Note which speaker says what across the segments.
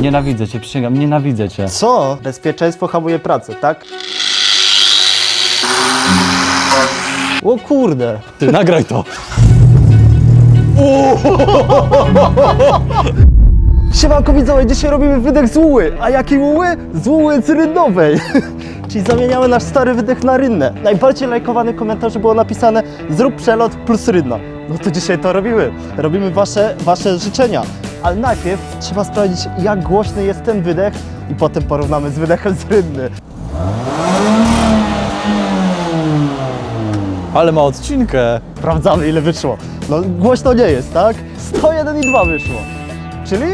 Speaker 1: Nienawidzę cię, przysięgam, nienawidzę cię.
Speaker 2: Co? Bezpieczeństwo hamuje pracę, tak? O kurde.
Speaker 1: Ty, nagraj to.
Speaker 2: Siemanko widzowie, dzisiaj robimy wydech z łuły. A jakiej łuły? Z łuły cyryndowej. Czyli zamieniamy nasz stary wydech na rynnę. Najbardziej lajkowany komentarz było napisane zrób przelot plus rynna. No to dzisiaj to robimy. Robimy wasze, wasze życzenia. Ale najpierw trzeba sprawdzić jak głośny jest ten wydech i potem porównamy z wydechem z rynny.
Speaker 1: Ale ma odcinkę.
Speaker 2: Sprawdzamy ile wyszło. No głośno nie jest, tak? 101,2 wyszło. Czyli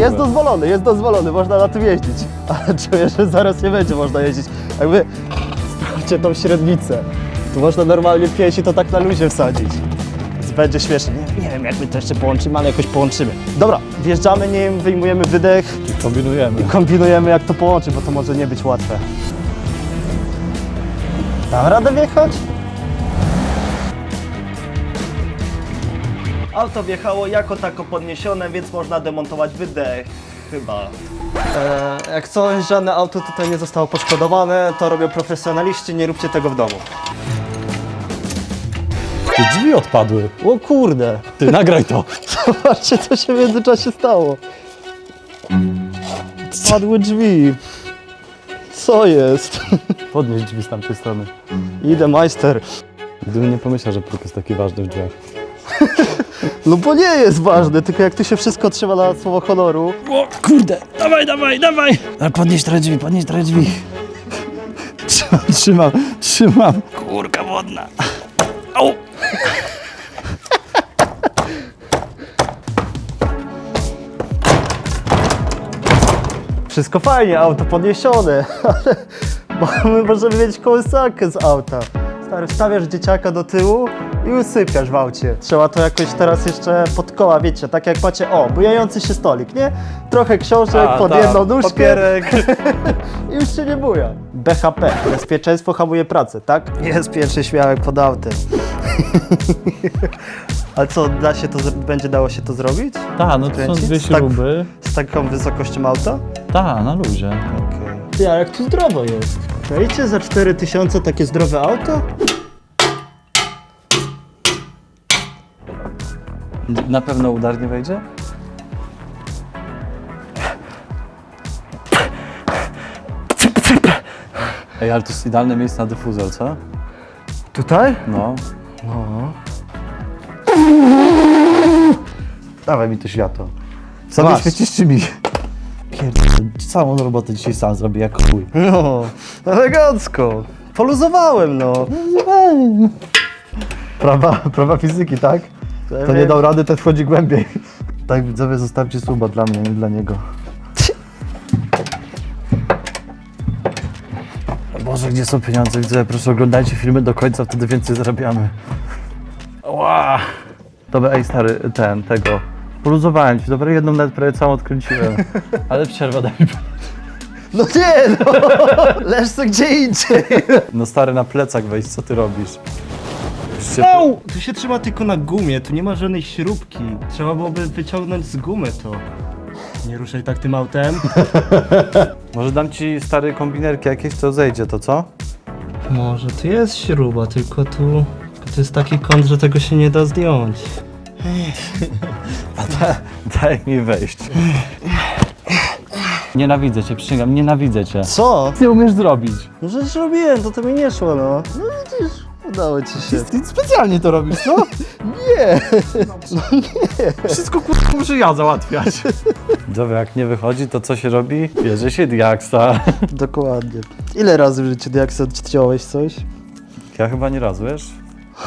Speaker 2: jest dozwolony, jest dozwolony, można na tym jeździć. Ale czuję, że zaraz nie będzie można jeździć. Jakby sprawdźcie tą średnicę. Tu można normalnie pięści to tak na luzie wsadzić. Więc będzie śmiesznie. Nie, nie wiem jak my to jeszcze połączymy, ale jakoś połączymy. Dobra, wjeżdżamy nim, wyjmujemy wydech
Speaker 1: Kombinujemy.
Speaker 2: i kombinujemy jak to połączyć, bo to może nie być łatwe. Dam radę wjechać? Auto wjechało jako tako podniesione, więc można demontować wydech. Chyba. E, jak coś, żadne auto tutaj nie zostało poszkodowane, to robią profesjonaliści, nie róbcie tego w domu.
Speaker 1: Ty drzwi odpadły.
Speaker 2: O kurde,
Speaker 1: Ty, nagraj to.
Speaker 2: zobaczcie co się w międzyczasie stało. Spadły drzwi. Co jest?
Speaker 1: Podnieś drzwi z tamtej strony.
Speaker 2: Idę majster.
Speaker 1: Gdybym nie pomyślał, że próg jest taki ważny w drzwiach.
Speaker 2: No bo nie jest ważne, tylko jak tu się wszystko trzyma na słowo honoru.
Speaker 1: O kurde, dawaj, dawaj, dawaj. Ale podnieś trochę drzwi, podnieś trochę drzwi. Trzymam, trzymam, trzymam. Kurka wodna.
Speaker 2: Wszystko fajnie, auto podniesione, ale możemy mieć kołysankę z auta. Stary, wstawiasz dzieciaka do tyłu i usypiasz w aucie. Trzeba to jakoś teraz jeszcze pod koła, wiecie, tak jak macie, o, bujający się stolik, nie? Trochę książek
Speaker 1: A,
Speaker 2: pod
Speaker 1: tak,
Speaker 2: jedną nóżkę
Speaker 1: papierek.
Speaker 2: i już się nie buja. BHP, bezpieczeństwo hamuje pracę, tak? Jest pierwszy śmiałek pod autem. Ale co, da się to, będzie dało się to zrobić?
Speaker 1: Ta, no to są
Speaker 2: Kręcić?
Speaker 1: dwie
Speaker 2: Tak.
Speaker 1: śruby.
Speaker 2: Z taką wysokością auta?
Speaker 1: Ta, na luzie.
Speaker 2: Okej. Ty, a jak tu zdrowo jest? Dajcie za 4000 takie zdrowe auto?
Speaker 1: Na pewno udarnie wejdzie? Ej, ale to jest idealne miejsce na dyfuzor, co?
Speaker 2: Tutaj?
Speaker 1: No.
Speaker 2: No.
Speaker 3: Dawaj mi to światło. Sobie świecisz czy mi? Pierdolę, całą robotę dzisiaj sam zrobię jak chuj.
Speaker 2: No, elegancko. Poluzowałem, no.
Speaker 3: Prawa, prawa fizyki, tak? To nie dał rady, ten wchodzi głębiej. Tak widzowie, zostawcie suba dla mnie, nie dla niego. Boże, gdzie są pieniądze? Widzowie, proszę oglądajcie filmy do końca, wtedy więcej zarabiamy. Ła! Dobra, ej stary, ten, tego. Poluzowałem ci, dobra, jedną nawet prawie całą odkręciłem.
Speaker 1: Ale przerwa daj mi.
Speaker 2: No nie, no. Leż co gdzie indziej.
Speaker 1: No stary, na plecak wejść, co ty robisz? Już się-
Speaker 2: Au! Tu się trzyma tylko na gumie, tu nie ma żadnej śrubki. Trzeba byłoby wyciągnąć z gumy to. Nie ruszaj tak tym autem.
Speaker 1: Może dam ci stary kombinerki jakieś, to zejdzie, to co?
Speaker 2: Może tu jest śruba, tylko tu... To jest taki kąt, że tego się nie da zdjąć.
Speaker 1: Daj mi wejść. Nienawidzę cię, przysięgam, nienawidzę cię.
Speaker 2: Co?
Speaker 1: Nie umiesz zrobić.
Speaker 2: No że robiłem, to to mi nie szło, no. No widzisz, udało ci się.
Speaker 1: Ty specjalnie to robisz, co?
Speaker 2: Nie!
Speaker 1: Wszystko kurwa muszę ja załatwiać. Dobra, jak nie wychodzi, to co się robi? Bierze się diaksa.
Speaker 2: Dokładnie. Ile razy w życiu sobie odciąłeś coś?
Speaker 1: Ja chyba nie raz, wiesz?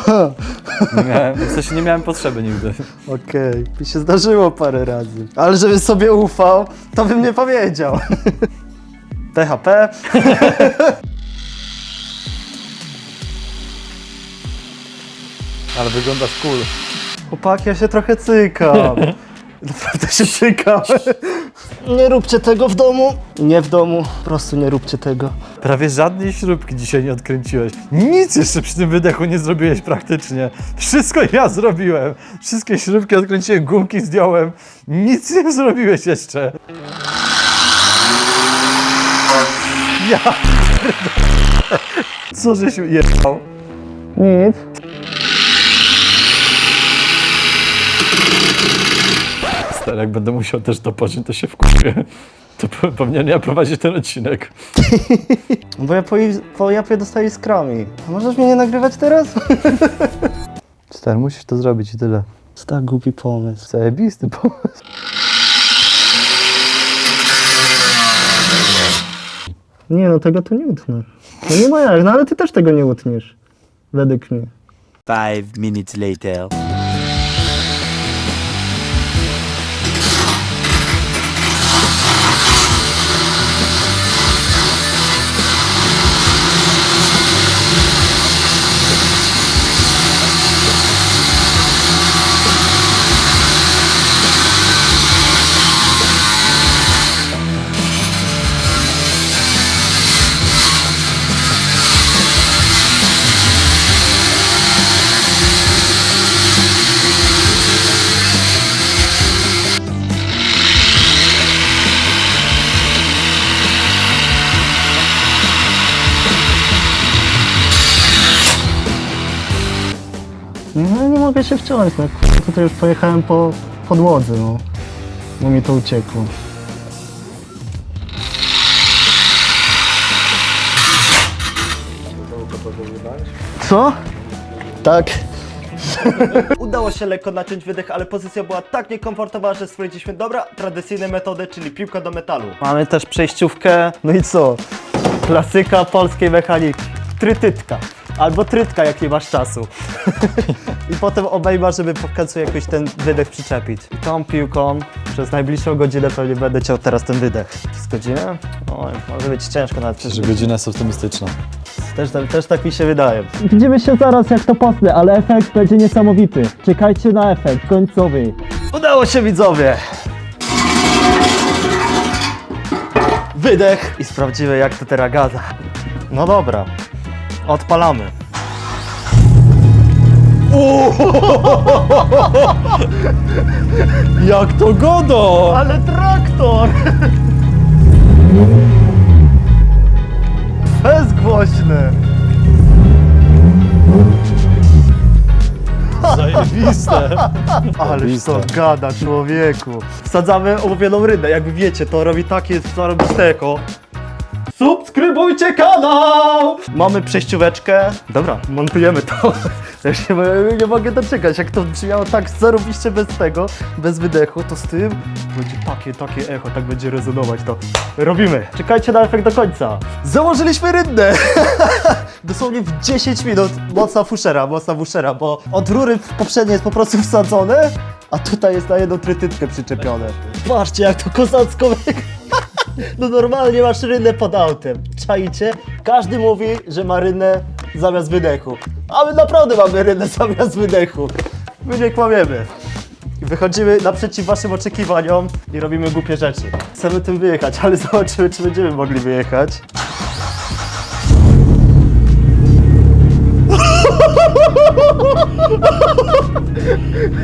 Speaker 1: Nie miałem, w sensie nie miałem potrzeby nigdy.
Speaker 2: Okej, mi się zdarzyło parę razy. Ale żebym sobie ufał, to bym nie powiedział. PHP.
Speaker 1: Ale wyglądasz cool.
Speaker 2: Chłopaki, ja się trochę cykam. Naprawdę się cykam. Nie róbcie tego w domu. Nie w domu, po prostu nie róbcie tego.
Speaker 1: Prawie żadnej śrubki dzisiaj nie odkręciłeś. Nic jeszcze przy tym wydechu nie zrobiłeś praktycznie. Wszystko ja zrobiłem. Wszystkie śrubki odkręciłem, gumki zdjąłem. Nic nie zrobiłeś jeszcze.
Speaker 2: Ja... Co żeś jechał?
Speaker 4: Nic.
Speaker 3: Stary, jak będę musiał też to pociąć, to się wkupię. To pe- powinienem ja prowadzić ten odcinek.
Speaker 2: Bo ja po, po japie dostaję skrami. A możesz mnie nie nagrywać teraz?
Speaker 3: Stary, musisz to zrobić i tyle.
Speaker 2: To tak głupi pomysł.
Speaker 3: Zajebisty pomysł.
Speaker 4: Nie no, tego tu nie utnę. No nie ma jak, no ale ty też tego nie utniesz. Według mnie.
Speaker 5: Five minutes later.
Speaker 4: No nie mogę się wciąć, no kurwa, tutaj już pojechałem po podłodze, no. Bo mi to uciekło.
Speaker 2: Co? Tak. Udało się lekko naciąć wydech, ale pozycja była tak niekomfortowa, że stwierdziliśmy, dobra, tradycyjne metody, czyli piłka do metalu. Mamy też przejściówkę, no i co? Klasyka polskiej mechaniki. Trytytka. Albo trytka, jak nie masz czasu. I potem obejma, żeby po końcu jakoś ten wydech przyczepić. I tą piłką przez najbliższą godzinę pewnie będę ciął teraz ten wydech. Przez godzinę? Oj, może być ciężko nawet przez
Speaker 3: godzina jest optymistyczna.
Speaker 2: też, też tak mi się wydaje.
Speaker 4: Widzimy się zaraz jak to posnę, ale efekt będzie niesamowity. Czekajcie na efekt końcowy.
Speaker 2: Udało się widzowie! Wydech i sprawdzimy jak to teraz gada. No dobra, odpalamy.
Speaker 3: Jak to godo!
Speaker 2: Ale traktor! Bezgłośny!
Speaker 3: Zajebiste.
Speaker 2: Ależ to gada człowieku. Wsadzamy omówioną rynę, jakby wiecie, to robi takie zarobisteko. Subskrybujcie kanał! Mamy przejścióweczkę. Dobra, montujemy to. Ja się nie, mogę doczekać. Jak to brzmiało tak zarobiście bez tego, bez wydechu, to z tym będzie takie, takie echo, tak będzie rezonować. To robimy. Czekajcie na efekt do końca. Założyliśmy rynnę! Dosłownie w 10 minut. Mocna fuszera, mocna fuszera, bo od rury poprzednie jest po prostu wsadzone, a tutaj jest na jedną trytytkę przyczepione. Patrzcie, jak to kozacko wygląda. No normalnie masz rynę pod autem. Czajcie? Każdy mówi, że ma rynę zamiast wydechu. A my naprawdę mamy rynę zamiast wydechu. My nie kłamiemy. Wychodzimy naprzeciw waszym oczekiwaniom i robimy głupie rzeczy. Chcemy tym wyjechać, ale zobaczymy, czy będziemy mogli wyjechać.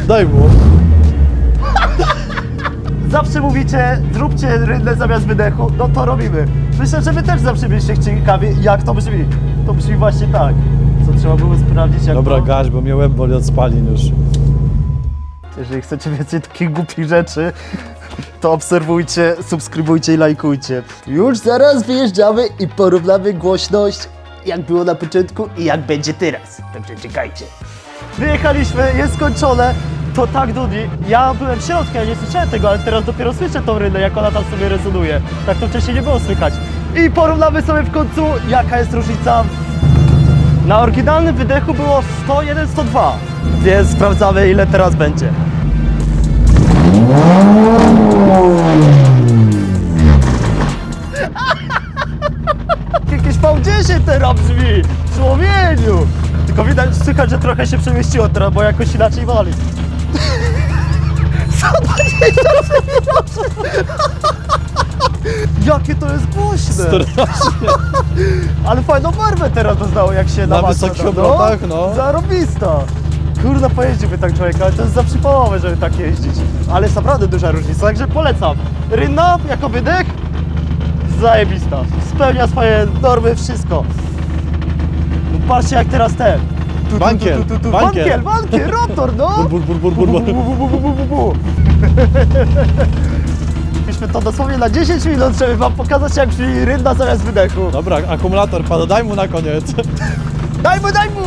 Speaker 3: Daj mu.
Speaker 2: Zawsze mówicie, zróbcie rynę zamiast wydechu, no to robimy. Myślę, że wy też zawsze byliście ciekawi, jak to brzmi. To brzmi właśnie tak. Co trzeba było sprawdzić, jak
Speaker 3: Dobra,
Speaker 2: to...
Speaker 3: gaś, bo mnie łeb boli od spalin już.
Speaker 2: Jeżeli chcecie więcej takich głupich rzeczy, to obserwujcie, subskrybujcie i lajkujcie. Już zaraz wyjeżdżamy i porównamy głośność, jak było na początku i jak będzie teraz. Także czekajcie. Wyjechaliśmy, jest skończone. To tak nudzi. Ja byłem w środku, ja nie słyszałem tego, ale teraz dopiero słyszę tą rynę, jak ona tam sobie rezonuje. Tak to wcześniej nie było słychać. I porównamy sobie w końcu, jaka jest różnica na oryginalnym wydechu było 101, 102, więc sprawdzamy ile teraz będzie. Jakieś V10 teraz brzmi! Człowieniu! Tylko widać, słychać, że trochę się przemieściło teraz, bo jakoś inaczej wali. 120 Jakie to jest głośne! Ale fajną barwę teraz doznało, jak się
Speaker 3: Na
Speaker 2: namacza,
Speaker 3: wysokich
Speaker 2: no.
Speaker 3: obrotach, no.
Speaker 2: Zarobista! Kurna, pojeździłby tak człowiek, ale to jest za przypołowe, żeby tak jeździć. Ale jest naprawdę duża różnica, także polecam. Rynna jako wydech, zajebista. Spełnia swoje normy, wszystko. No patrzcie jak teraz ten.
Speaker 1: Bankier, bankier.
Speaker 2: bankier, bankier, rotor, no!
Speaker 1: Bur, bur, bur, bur, bur.
Speaker 2: Bu, bu, bu, bu, bu, bu, bu. Myśmy to dosłownie na 10 minut, żeby wam pokazać jak brzmi rynda zamiast wydechu.
Speaker 1: Dobra, akumulator pada, daj mu na koniec.
Speaker 2: Daj mu, daj mu!